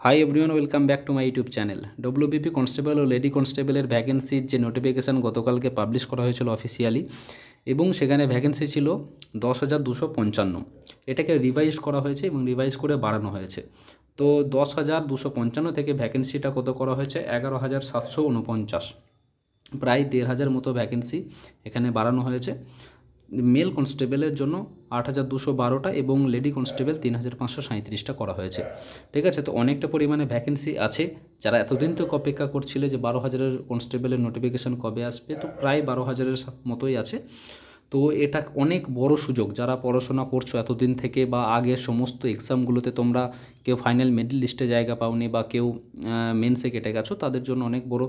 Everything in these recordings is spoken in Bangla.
Hi everyone welcome back to my YouTube channel WBP constable O lady কনস্টেবলের ভ্যাকেন্সির যে নোটিফিকেশান গতকালকে পাবলিশ করা হয়েছিল অফিসিয়ালি এবং সেখানে ভ্যাকেন্সি ছিল দশ হাজার দুশো পঞ্চান্ন। এটাকে রিভাইজ করা হয়েছে এবং রিভাইজ করে বাড়ানো হয়েছে। তো দশ হাজার দুশো পঞ্চান্ন থেকে ভ্যাকেন্সিটা কত করা হয়েছে? এগারো হাজার সাতশো উনপঞ্চাশ। প্রায় দেড় হাজার মতো ভ্যাকেন্সি এখানে বাড়ানো হয়েছে। মেল কনস্টেবলের জন্য আট হাজার দুশো বারোটা এবং লেডি কনস্টেবল তিন হাজার পাঁচশো সাঁত্রিশটা করা হয়েছে। ঠিক আছে? তো অনেকটা পরিমাণে ভ্যাকেন্সি আছে। যারা এতদিন তো অপেক্ষা করছিলে যে বারো হাজারের কনস্টেবলের নোটিফিকেশান কবে আসবে, তো প্রায় বারো হাজারের মতোই আছে। তো এটা অনেক বড় সুযোগ। যারা পড়াশোনা করছ এতদিন থেকে বা আগের সমস্ত এক্সামগুলোতে তোমরা কেউ ফাইনাল মিডল লিস্টে জায়গা পাওনি বা কেউ মেন্সে কেটে গেছো, তাদের জন্য অনেক বড়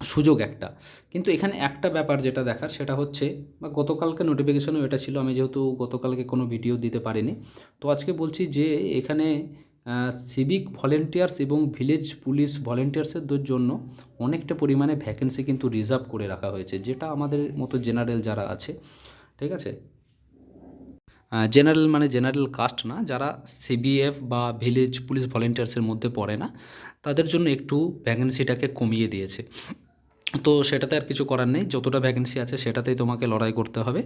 সুযোগ একটা। কিন্তু এখানে একটা ব্যাপার যেটা দেখার, সেটা হচ্ছে, বা গতকালকে নোটিফিকেশনও এটা ছিল, আমি যেহেতু গতকালকে কোনো ভিডিও দিতে পারিনি। তো আজকে বলছি যে, এখানে সিভিক ভলেন্টিয়ার্স এবং ভিলেজ পুলিশ ভলেন্টিয়ার্সের জন্য অনেকটা পরিমাণে ভ্যাকেন্সি কিন্তু রিজার্ভ করে রাখা হয়েছে, যেটা আমাদের মতো জেনারেল যারা আছে, ঠিক আছে? জেনারেল মানে জেনারেল কাস্ট না, যারা সিবিএফ বা ভিলেজ পুলিশ ভলেন্টিয়ার্সের মধ্যে পড়ে না, তাদের জন্য একটু ভ্যাকেন্সিটাকে কমিয়ে দিয়েছে। তো সেটাতে আর কিছু করার নেই। যতটা ভ্যাকেন্সি আছে সেটাতেই তোমাকে লড়াই করতে হবে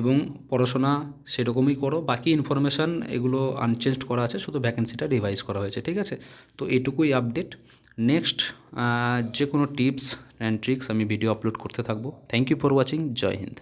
এবং পড়াশোনা সেরকমই করো। বাকি ইনফরমেশান এগুলো আনচেঞ্জড করা আছে, শুধু ভ্যাকেন্সিটা রিভাইজ করা হয়েছে, ঠিক আছে? তো এটুকুই আপডেট নেক্সট যে কোনো টিপস অ্যান্ড ট্রিক্স আমি ভিডিও আপলোড করতে থাকব। Thank you for watching Jai Hind.